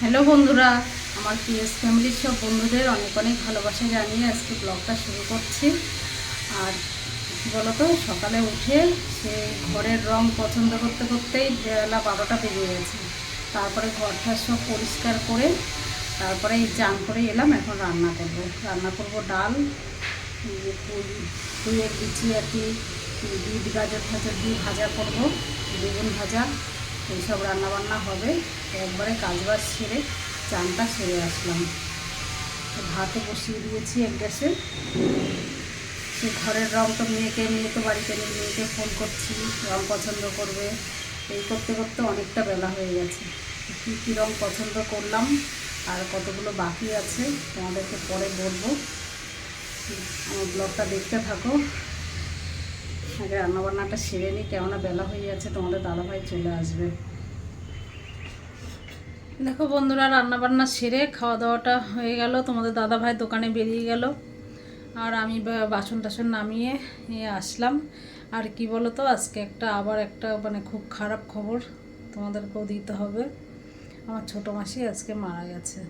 Hello বন্ধুরা, আমার PS ফ্যামিলির সব বন্ধুদের অনেক অনেক ভালোবাসা জানিয়ে আজকে ব্লগটা শুরু করছি। আর বলতো, সকালে উঠে সে ঘরের রং পছন্দ করতে করতেই বেলা বারোটা বেজে গেছে। তারপরে ঘরটা সব পরিষ্কার করে, তারপরে চান করে এলাম, এখন রান্না করব। রান্না করব ডাল এই যে পুঁই, পুঁইয়ের বিচি আর কি, বিট গাজর ফাজর দিয়ে ভাজা করব, বেগুন ভাজা। এইসব রান্নাবান্না হবে। একবারে কাজবাজ সেরে চানটা সেরে আসলাম। ভাতও বসিয়ে দিয়েছি এক গ্যাসে। সে ঘরের রং তো মেয়েকে, মেয়ে তো বাড়িতে নেই, মেয়েকে ফোন করছি, রং পছন্দ করবে। এই করতে করতে অনেকটা বেলা হয়ে গেছে। কী কী রং পছন্দ করলাম? আর কতগুলো বাকি আছে তোমাদেরকে পরে বলব। আমার ব্লগটা দেখতে থাকো। আগে রান্নাবান্নাটা সেরে নিই কেননা বেলা হয়ে যাচ্ছে, তোমাদের দাদাভাই চলে আসবে। দেখো বন্ধুরা, রান্নাবান্না সেরে খাওয়া দাওয়াটা হয়ে গেল, তোমাদের দাদাভাই দোকানে বেরিয়ে গেল, আর আমি বাসন টাসন নামিয়ে আসলাম। আর কি বলো তো আজকে একটা আবার একটা মানে খুব খারাপ খবর তোমাদেরকেও দিতে হবে। আমার ছোটো মাসি আজকে মারা গেছে।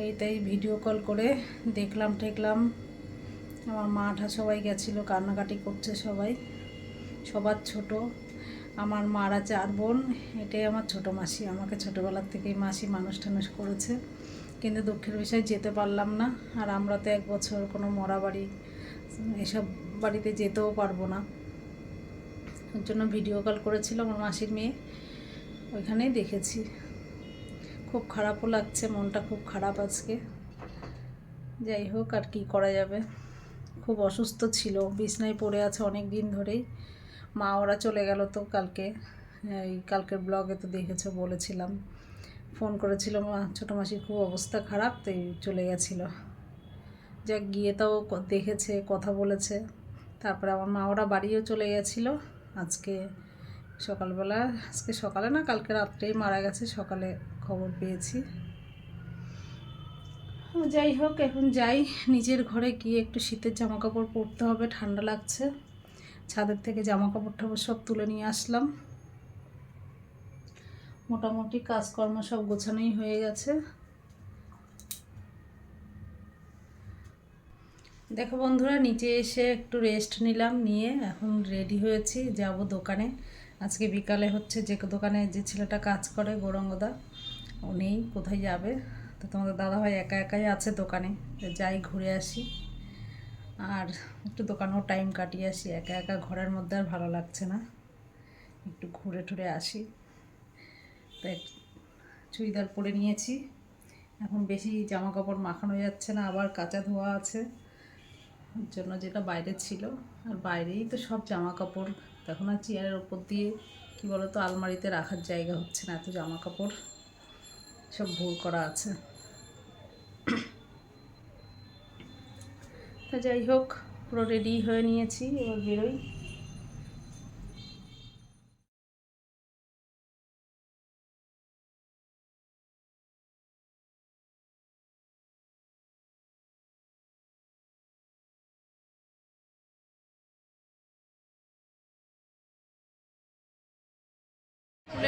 এই তাই ভিডিও কল করে দেখলাম ঠেকলাম আমার মাঠা সবাই গেছিল, কান্নাকাটি করছে সবাই, সবার ছোট। আমার মারা চার বোন, এটাই আমার ছোট মাসি, আমাকে ছোটোবেলার থেকেই মাসি মানুষ টানুষ করেছে। কিন্তু দুঃখের বিষয়, যেতে পারলাম না, আর আমরা তো এক বছর কোনো মরা বাড়ি, এসব বাড়িতে যেতেও পারব না। ওর জন্য ভিডিও কল করেছিল আমার মাসির মেয়ে, ওইখানেই দেখেছি। খুব খারাপও লাগছে, মনটা খুব খারাপ আজকে। যাই হোক, আর কি করা যাবে। খুব অসুস্থ ছিল, বিছনায় পড়ে আছে অনেক দিন ধরেই। মা, ওরা চলে গেল তো কালকে। এই কালকের ব্লগে তো দেখেছ, বলেছিলাম। ফোন করেছিল, মা, ছোটো মাসির খুব অবস্থা খারাপ তাই চলে গেছিল। যাক, গিয়ে তাও দেখেছে, কথা বলেছে। তারপরে আমার মা, ওরা বাড়িও চলে গেছিল। আজকে সকালবেলা, আজকে সকালে না, কালকে রাত্রেই মারা গেছে, সকালে খবর পেয়েছি। যাই হোক, এখন যাই। নিজের ঘরে গিয়ে একটু শীতের জামা কাপড় পরতে হবে, ঠান্ডা লাগছে। ছাদের থেকে জামা কাপড় টাপড় সব তুলে নিয়ে আসলাম। মোটামুটি কাজকর্ম সব গোছানোই হয়ে গেছে। দেখো বন্ধুরা, নিচে এসে একটু রেস্ট নিলাম, নিয়ে এখন রেডি হয়েছি, যাব দোকানে। আজকে বিকালে হচ্ছে যে দোকানে যে ছেলেটা কাজ করে, গৌরঙ্গদা, ও নেই, কোথায় যাবে? তো তোমাদের দাদাভাই একা একাই আছে দোকানে, তো যাই ঘুরে আসি। আর একটু দোকানেও টাইম কাটিয়ে আসি, একা একা ঘরের মধ্যে আর ভালো লাগছে না। একটু ঘুরে টুরে আসি। তাই চুড়িদার পরে নিয়েছি। এখন বেশি জামা কাপড় মাখানো যাচ্ছে না, আবার কাঁচা ধোয়া আছে। ওর জন্য যেটা বাইরে ছিল। আর বাইরেই তো সব জামা কাপড় তখন আর চেয়ারের ওপর দিয়ে, কী বলো তো আলমারিতে রাখার জায়গা হচ্ছে না এত জামা কাপড় সব ভুল করা আছে। তা যাই হোক পুরো রেডি হয়ে নিয়েছি এবার বেরোই।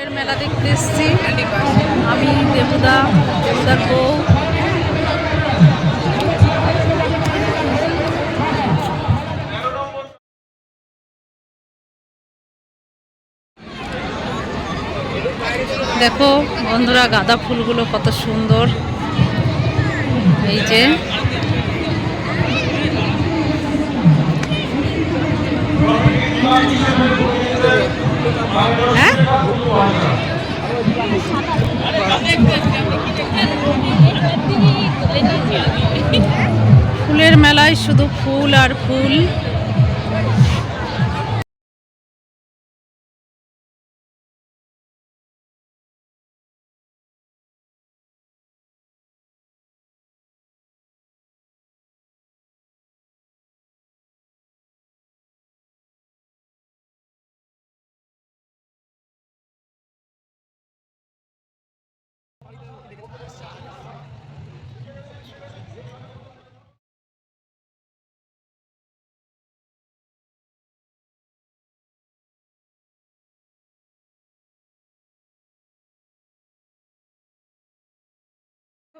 ফুলের মেলা দেখতে এসেছি। আমি দেবুদা, দেবুদার বউ। দেখো বন্ধুরা, গাঁদা ফুলগুলো কত সুন্দর। এই যে। হ্যাঁ? ফুলের মেলায় শুধু ফুল আর ফুল।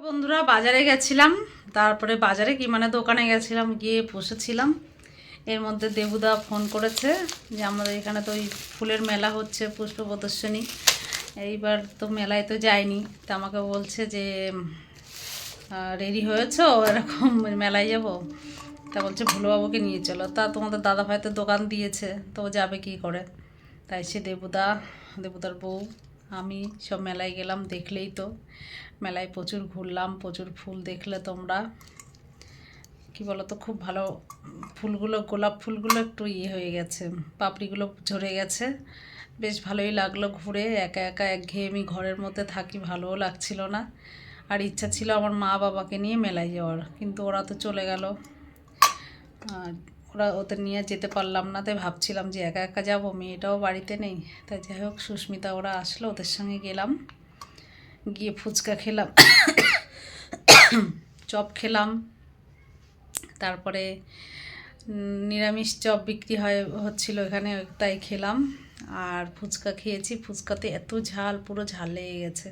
বন্ধুরা, বাজারে গেছিলাম। তারপরে বাজারে কি মানে দোকানে গেছিলাম, গিয়ে বসেছিলাম। এর মধ্যে দেবুদা ফোন করেছে যে আমাদের এখানে তো ওই ফুলের মেলা হচ্ছে পুষ্প প্রদর্শনী এইবার তো মেলায় তো যায়নি। তা আমাকে বলছে যে রেডি হয়েছো? এরকম মেলায় যাব? তা বলছে, ভুলোবাবুকে নিয়ে চলো। তা তোমাদের দাদা ভাই তো দোকান দিয়েছে, তো যাবে কি করে? তাই সে দেবুদা, দেবুদার বউ আমি সব মেলায় গেলাম দেখলেই তো। মেলায় প্রচুর ঘুরলাম, প্রচুর ফুল দেখলে তোমরা। কি বলো তো খুব ভালো ফুলগুলো, গোলাপ ফুলগুলো একটু ইয়ে হয়ে গেছে, পাপড়িগুলো ঝরে গেছে। বেশ ভালোই লাগল ঘুরে, একা একা একঘেয়েমি ঘরের মধ্যে থাকি ভালোও লাগছিল না। আর ইচ্ছা ছিল আমার মা বাবাকে নিয়ে মেলায় যাওয়ার, কিন্তু ওরা তো চলে গেল। আর ওরা ওদের নিয়ে যেতে পারলাম না, তাই ভাবছিলাম যে একা একা যাব, মেয়েটাও বাড়িতে নেই। তাই যাই হোক, সুস্মিতা ওরা আসলো, ওদের সঙ্গে গেলাম। গিয়ে ফুচকা খেলাম, চপ খেলাম। তারপরে নিরামিষ চপ বিক্রি হয়, হচ্ছিল এখানে, তাই খেলাম। আর ফুচকা খেয়েছি, ফুচকাতে এত ঝাল, পুরো ঝাল লেগে গেছে।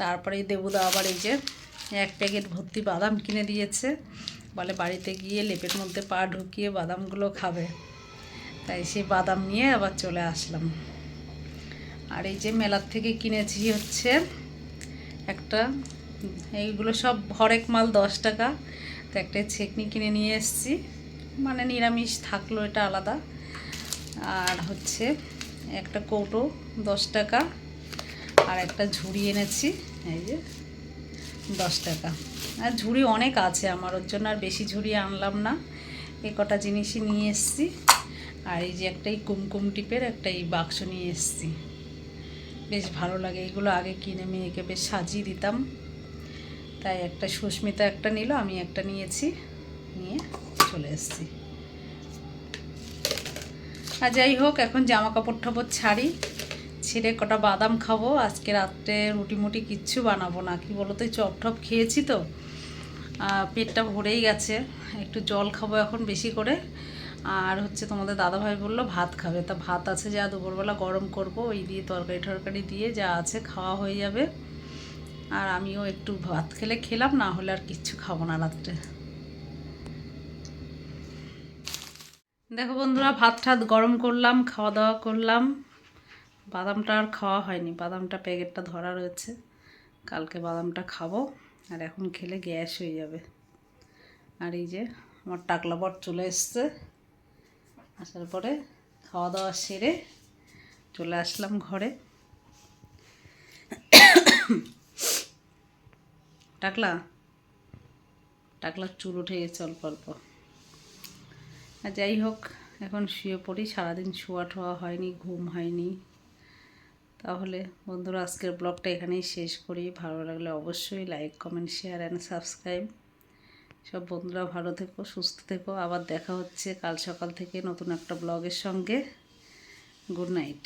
তারপরে দেবুদা আবার এই যে, এক প্যাকেট ভর্তি বাদাম কিনে দিয়েছে। বলে বাড়িতে গিয়ে লেপের মধ্যে পা ঢুকিয়ে বাদামগুলো খাবে। তাই সেই বাদাম নিয়ে আবার চলে আসলাম। আর এই যে মেলার থেকে কিনেছি হচ্ছে একটা, এইগুলো সব হরেক মাল দশ টাকা। তো একটা ছেকনি কিনে নিয়ে এসেছি। মানে নিরামিষ থাকল, এটা আলাদা। আর হচ্ছে একটা কৌটো দশ টাকা। আর একটা ঝুড়ি এনেছি, এই যে। দশ টাকা। আর ঝুড়ি অনেক আছে আমার, ওর জন্য আর বেশি ঝুড়ি আনলাম না। এ কটা জিনিসই নিয়ে এসেছি। আর এই যে একটা এই কুমকুম টিপের একটা এই বাক্স নিয়ে এসেছি। বেশ ভালো লাগে, এগুলো আগে কিনে মেয়েকে বেশ সাজিয়ে দিতাম। তাই একটা সুস্মিতা একটা নিল, আমি একটা নিয়েছি, নিয়ে চলে এসেছি। আর যাই হোক, এখন জামা কাপড় টাপড় ছাড়ি। ছেড়ে কটা বাদাম খাব, আজকে রাত্রে রুটি মুটি কিচ্ছু বানাবো না। কি বলো তো চপ টপ খেয়েছি তো। পেটটা ভরেই গেছে। একটু জল খাব এখন বেশি করে। আর হচ্ছে তোমাদের দাদাভাই বলল, ভাত খাবে। তা ভাত আছে যা দুপুরবেলা গরম করব, ওই দিয়ে তরকারি টরকারি দিয়ে যা আছে খাওয়া হয়ে যাবে। আর আমিও একটু ভাত খেলে খেলাম, না হলে আর কিচ্ছু খাব না রাত্রে। দেখো বন্ধুরা ভাত ঠাত গরম করলাম খাওয়া দাওয়া করলাম। বাদামটা আর খাওয়া হয়নি। বাদামটা প্যাকেটটা ধরা রয়েছে। কালকে বাদামটা খাব। আর এখন খেলে গ্যাস হয়ে যাবে। আর এই যে আমার টাকলা বট চলে এসছে। আসার পরে খাওয়া দাওয়া সেরে চলে আসলাম ঘরে। টাকলা? টাকলার চুল উঠে গেছে অল্প অল্প। আর যাই হোক, এখন শুয়ে পড়ি। সারাদিন শোয়া ঠোয়া হয়নি, ঘুম হয়নি। তাহলে বন্ধুরা, আজকের ব্লগটা এখানেই শেষ করি। ভালো লাগলে অবশ্যই like comment share and subscribe সব বন্ধুরা ভালো থেকো, সুস্থ থেকো। আবার দেখা হচ্ছে কাল সকাল থেকে নতুন একটা ব্লগের সঙ্গে। Good night